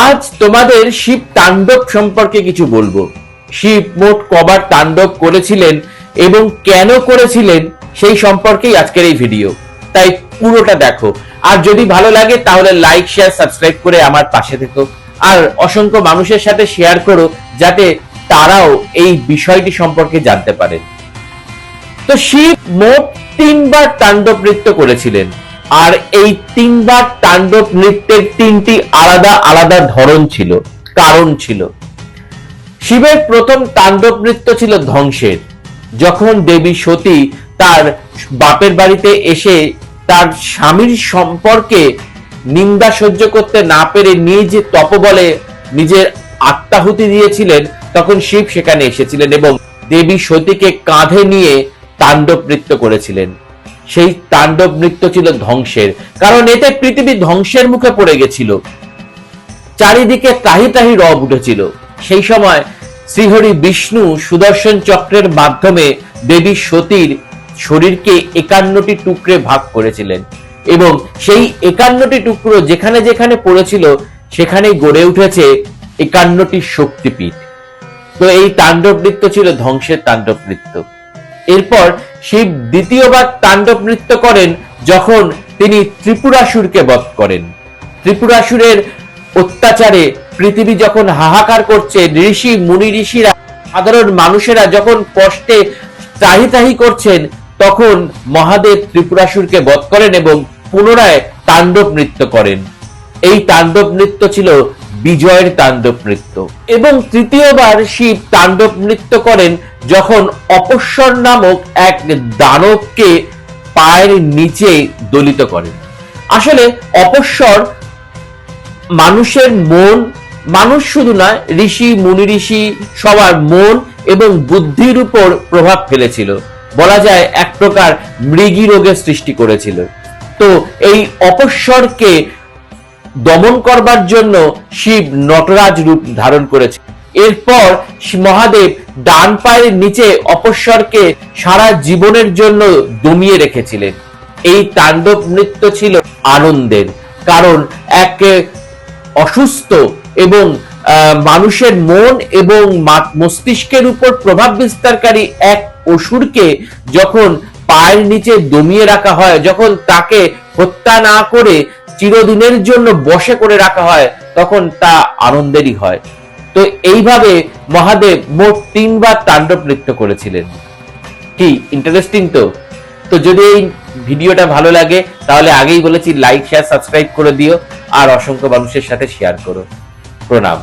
আজ তোমাদের শিব তাণ্ডব সম্পর্কে কিছু বলব। শিব মোট কবার তাণ্ডব করেছিলেন এবং কেন করেছিলেন সেই সম্পর্কেই আজকের এই ভিডিও তাই পুরোটা দেখো। আর যদি ভালো লাগে, তাহলে লাইক শেয়ার সাবস্ক্রাইব করে আমার পাশে থেকো। আর অসংখ্য মানুষের সাথে শেয়ার করো, যাতে তারাও এই বিষয়টি সম্পর্কে জানতে পারে। তো শিব মোট তিনবার তাণ্ডব নৃত্য করেছিলেন। আর এই তিনবার তাণ্ডব নৃত্যের তিনটি আলাদা আলাদা ধরন ছিল, কারণ ছিল। শিবের প্রথম তাণ্ডব নৃত্য ছিল ধ্বংসের। যখন দেবী সতী তার বাপের বাড়িতে এসে তার স্বামীর সম্পর্কে নিন্দা সহ্য করতে না পেরে নিজ তপবলে নিজের আত্মাহুতি দিয়েছিলেন, তখন শিব সেখানে এসেছিলেন এবং দেবী সতীকে কাঁধে নিয়ে তাণ্ডব নৃত্য করেছিলেন। সেই তাণ্ডব নৃত্য ছিল ধ্বংসের। কারণ এতে পৃথিবী ধ্বংসের মুখে পড়ে গেছিল। চারিদিকে তাহি তাহি রব উঠেছিল। সেই সময় শ্রীহরি বিষ্ণু সুদর্শন চক্রের মাধ্যমে দেবী সতীর শরীরকে একান্নটি টুকরে ভাগ করেছিলেন এবং সেই একান্নটি টুকরো যেখানে যেখানে পড়েছিল সেখানে গড়ে উঠেছে একান্নটি শক্তিপীঠ। তো এই তাণ্ডব নৃত্য ছিল ধ্বংসের তাণ্ডব নৃত্য। এরপর শিব দ্বিতীয়বার তাণ্ডব নৃত্য করেন যখন তিনি ত্রিপুরাসুরকে বধ করেন। ত্রিপুরাসুরের অত্যাচারে পৃথিবী যখন হাহাকার করছে, ঋষি, মুনি, ঋষিরা, সাধারণ মানুষেরা যখন কষ্টে তাহি তাহি করছেন, তখন মহাদেব ত্রিপুরাসুরকে বধ করেন এবং পুনরায় তাণ্ডব নৃত্য করেন। এই তাণ্ডব নৃত্য ছিল বিজয়ের তাণ্ডব নৃত্য। এবং তৃতীয়বার শিব তাণ্ডব নৃত্য করেন যখন অপস্বর নামক এক দানবকে পায়ের নিচে দলিত করেন। আসলে অপস্বর মানুষের মন, মানুষ শুধু নয় ঋষি, মুনি ঋষি সবার মন এবং বুদ্ধির উপর প্রভাব ফেলেছিল। বলা যায় এক প্রকার মৃগী রোগের সৃষ্টি করেছিল। তো এই অপস্বরকে দমন করবার জন্য শিব নটরাজ রূপ ধারণ করেছে। এরপর মহাদেব ডান পায়ের নিচে অপস্বরকে সারা জীবনের জন্য দমিয়ে রেখেছিলেন। এই তাণ্ডব নৃত্য ছিল আনন্দের, কারণ এক অসুস্থ এবং মানুষের মন এবং মস্তিষ্কের উপর প্রভাব বিস্তারকারী এক অসুরকে যখন পায়ের নিচে দমিয়ে রাখা হয়। যখন তাকে হত্যা না করে চিরদিনের জন্য বসে করে রাখা হয়, তখন তা আনন্দেরই হয়। তো এইভাবে মহাদেব মোট তিনবার তাণ্ডব নৃত্য করেছিলেন। কি ইন্টারেস্টিং তো? তো যদি এই ভিডিওটা ভালো লাগে, তাহলে আগেই বলেছি লাইক শেয়ার সাবস্ক্রাইব করে দিও, আর অসংখ্য মানুষের সাথে শেয়ার করো। প্রণাম।